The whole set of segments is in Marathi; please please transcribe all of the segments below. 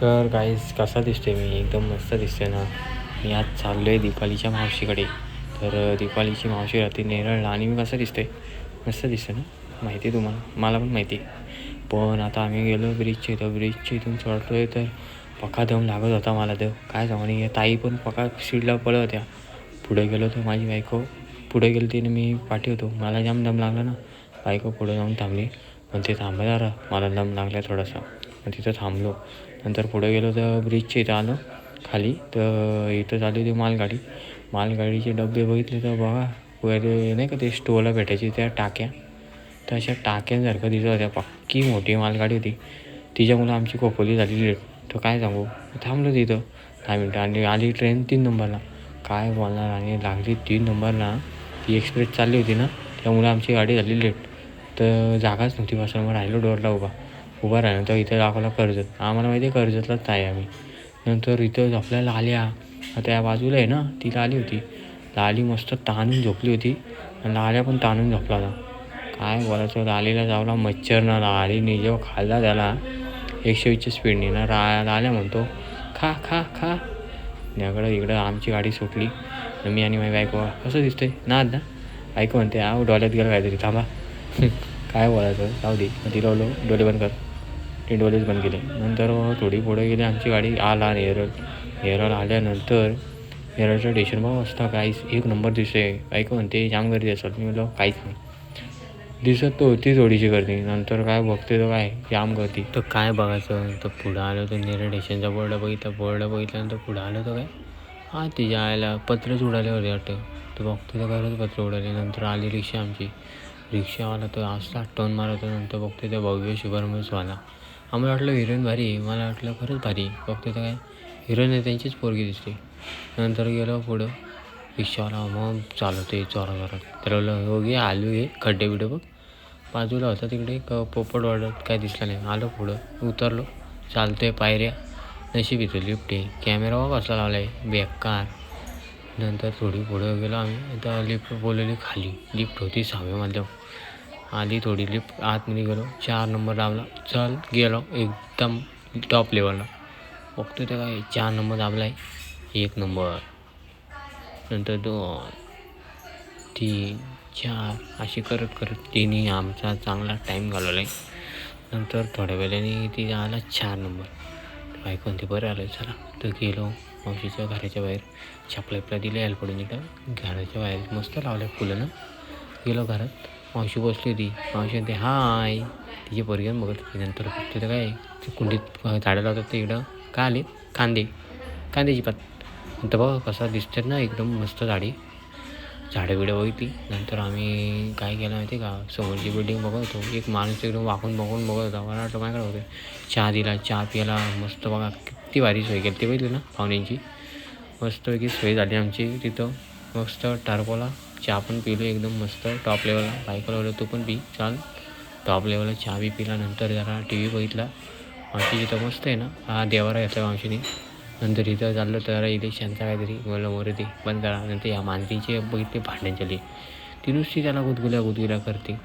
तर काहीच कसा दिसतोय मी? एकदम मस्त दिसतोय ना. मी आज चाललो आहे दीपालीच्या मावशीकडे. तर दीपालीची मावशी राहते नेरळला आणि मी कसं दिसतोय? मस्त दिसतं ना? माहिती आहे तुम्हाला? मला पण माहिती आहे. पण आता आम्ही गेलो ब्रिजच्या इथं. ब्रिजच्या इथून चढलो आहे तर पका दम लागत होता मला देव काय सांगू? आणि ताई पण पका सीडला पळत होत्या. पुढे गेलो तर माझी बायको पुढे गेली तिने मी पाठी होतो मला जाम दम लागला ना. बायको पुढे जाऊन थांबली. पण ते थांबा मला दम लागला थोडासा. मग तिथं थांबलो. नंतर पुढे गेलो तर ब्रिजच्या इथं आलो खाली. तर इथं चालू होती मालगाडी. मालगाडीचे डबे बघितले तर बघा वगैरे नाही का ते स्टोला भेटायची त्या टाक्या. तर अशा टाक्यांसारखं दिसत होत्या. पक्की मोठी मालगाडी होती. तिच्यामुळं आमची खोपोली झाली लेट. तर काय सांगू? थांबलो तिथं दहा मिनटं. आणि आली ट्रेन तीन नंबरला. काय बोलणार आणि लागली तीन नंबरला. ती एक्सप्रेस चालली होती ना त्यामुळे आमची गाडी झाली लेट. तर जागाच नव्हती बसायला मग राहिलो डोरला उभा. उभा राहिलो तर इथं दाखवला कर्जत आम्हाला माहिती आहे कर्जतलाच आहे आम्ही. नंतर इथं आपल्याला आल्या. आता या बाजूला आहे ना ती लाली होती. लाली मस्त ताणून झोपली होती. आणि लाल्या पण ताणून झोपला होता. काय बोलायचं लालीला जावला मच्छर ना लालीने जेव्हा खाल्ला त्याला. एकशे वीसच्या स्पीडने ना. रा लाल्या म्हणतो खा खा खा. याकडं इकडं आमची गाडी सुटली. आणि मी आणि माझी बायको कसं दिसतंय? ना ना. ऐकू म्हणते आव डोळ्यात गेलं काहीतरी थांबा. काय बोलायचं जाऊ दे. मग तिला डोळे बंद कर. ते बंद केले. नंतर थोडी पुढे गेली आमची गाडी आला नेरळ नेरळ आल्यानंतर नेरळच्या स्टेशन बघ असता काहीच एक नंबर दिसतोय. बायको म्हणते जाम गर्दी असतात मी म्हटलं काहीच नाही. दिसत तो होती थोडीशी गर्दी. नंतर काय बघते तर काय जाम गर्दी. तर काय बघायचं? तर पुढं आलं तर नेरळ स्टेशनचा बोर्ड बघितलं बोर्ड बघितल्यानंतर पुढं आलं तर काय? हा तिच्या आयला पत्रच उडाले होते वाटतं. तर बघतो तर खरंच पत्र उडाले. नंतर आली रिक्षा आमची. रिक्षावाला तर असला टर्न मारत नंतर बघते तर भव्य शुभारंभवाला आम्हाला वाटलं हिरोईन भारी आहे मला वाटलं खरंच भारी आहे. बघते तर काय हिरोईन आहे त्यांचीच पोरगी दिसते. नंतर गेलो पुढं रिक्षावाला मग चालवते चोरा जोरात त्याला हो घे आलू घे खड्डे बिड्डे बघ. बाजूला होता तिकडे एक पोपट वाढत काय दिसला नाही. आलो पुढं उतरलो चालतो आहे पायऱ्या. नशीब इथं लिफ्ट आहे. कॅमेरा बघ लावला आहे बेकार. नंतर थोडी पुढं गेलो आम्ही आता लिफ्ट बोलवली खाली. लिफ्ट होती सहाव्यामध्ये आली थोडी लिफ्ट आतमध्ये गेलो चार नंबर दाबला. चल गेलो. एकदम टॉप लेवलला बघतो ते काय चार नंबर दाबला आहे एक नंबर नंतर दोन तीन चार. अशी करत करत तिने आमचा चांगला टाईम घालवला आहे नंतर थोड्या वेळाने ती आला चार नंबर काय कोणते बरं आलं चला. तर गेलो. मावशीच्या घराच्या बाहेर. छापला दिले यायला पडून इकडं घराच्या बाहेर मस्त लावल्या फुलं ना. गेलो घरात. मावशी बसली होती. मावशी म्हणते हाय. तिची पोरगीन बघत होती. नंतर तिथं काय ते कुंडीत झाडं लावतात ते इकडं. काय आले? कांदे. कांद्याची पात. नंतर बघ कसा दिसतात ना एकदम मस्त झाडी. झाडं बिडं बघितली. नंतर आम्ही काय केलं माहिती आहे का? समोरची बिल्डिंग बघत होतो. एक माणूस एकदम वाकून बघून बघत होता. मला वाटलं माझ्याकडे होते. चहा दिला चहा प्यायला. मस्त बघा किती भारी सोय केली ती बघितली ना पाहुण्यांची. मस्तपैकी सोय झाली आमची तिथं. मस्त टारकोला चहा पण पिलो एकदम मस्त. टॉप लेवलला बायकोला लावलं तू पण पी. चाल. टॉप लेवलला चहा बी पिला नंतर जरा टी व्ही बघितला. मावशी तिथं मस्त आहे ना हा देवारा घेतला मावशीने. नंतर इथं चाललं तर इलेक्शनचा काहीतरी मला मोरे ते बंद करा. नंतर या मानसीचे बघितले भांड्यांच्याली ती नुसती त्याला गुदगुल्या गुदगुल्या करते.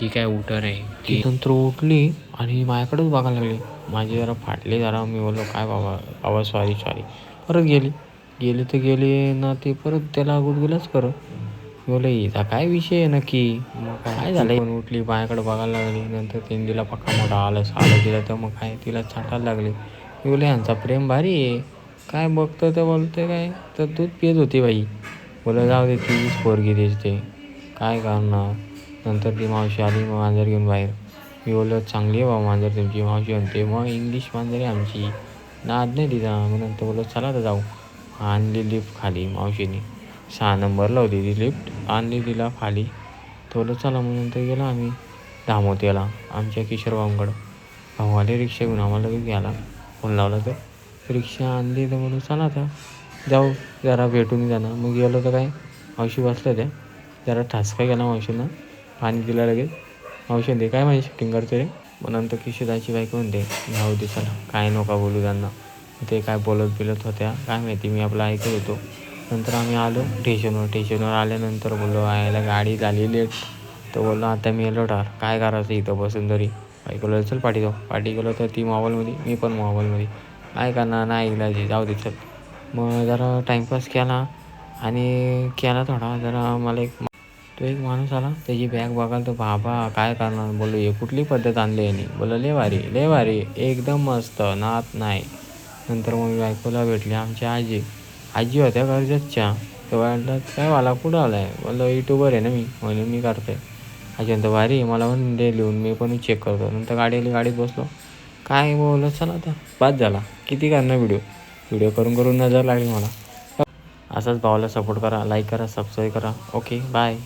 ती काय उठर आहे ती नंतर उठली आणि माझ्याकडेच बघायला लागली. माझे जरा फाटले जरा. मी बोललो काय बाबा बाबा सॉरी सॉरी परत गेली. गेली तर गेली ना ते परत त्याला गुदगुल्याच करत. बोले हिचा काय विषय आहे नक्की? मग काय झालं पण उठली बायाकडे बघायला लागली. नंतर तिने तिला पक्का मोठा आलस आलं दिलं तर मग काय? तिला छाटायला लागली. मी बोले ह्यांचा प्रेम भारी आहे. काय बघतं तर बोलतं काय? तर दूध पित होती बाई. बोला जाऊ दे तीच पोरगी दिसते. काय करणार? नंतर ती मावशी आली मग मांजर घेऊन बाहेर. मी बोललो चांगली आहे बा मांजर तुमची. मावशी म्हणते मग इंग्लिश मांजर आहे आमची. नाद नाही तिचा. मग नंतर बोललो चला तर जाऊ. आणली लिफ्ट खाली मावशीने. सहा नंबर होती ती लिफ्ट आणली तिला खाली. थोडं चला म्हणून तर गेला आम्ही दामोतीला आमच्या किशोर भाऊंकडं. भाऊ आले रिक्षा घेऊन आम्हाला लगेच घ्यायला. फोन लावला तर रिक्षा आणली तर म्हणून चला आता. जाऊ जरा भेटून जाणार मग गेलो तर काय? मावशी बसल्या त्या. जरा ठासका गेला मावशीनं. पाणी दिला लगेच. मावशी म्हणते काय माझी शूटिंग करते रे? मग नंतर किशोराची बायको म्हणते जाऊ दे चला. काय नका बोलू त्यांना. ते काय बोलत बिलत होत्या. काय माहिती मी आपलं ऐकत होतो. नंतर आम्ही आलो. स्टेशनवर स्टेशनवर आल्यानंतर बोललो आयला गाडी झाली लेट तर बोललो आता मी येलो ठार. काय करायचं इथं बसून तरी? बायकोला चल पाठी जाऊ. पाठी गेलो तर ती मोबाईलमध्ये मी पण मोबाईलमध्ये काय करणार नाही ऐकला जे जाऊ दे चल. मग जरा टाईमपास केला आणि केला थोडा. जरा मला एक तो एक माणूस आला. त्याची बॅग बघाल तर बाबा काय करणार? बोललो हे कुठली पद्धत आणली यांनी? बोललो लय भारी लय भारी. एकदम मस्त. नात नाही. नंतर मग मी बायकोला भेटली आमची आजी. आजी होत्या गरजेच्या तेव्हा म्हणतात काय मला कुठं आला आहे बोललो युट्यूबर आहे ना मी. म्हणून मी करते आजी म्हणतो भारी आहे, मला म्हणून दे लिहून मी पण चेक करतो. नंतर गाडी आली गाडीत बसलो. काय बोलत चला आता. बाद झाला. किती करणार व्हिडिओ व्हिडिओ करून करून नजर लागली मला. असाच भावाला सपोर्ट करा लाईक करा सबस्क्राईब करा. Okay bye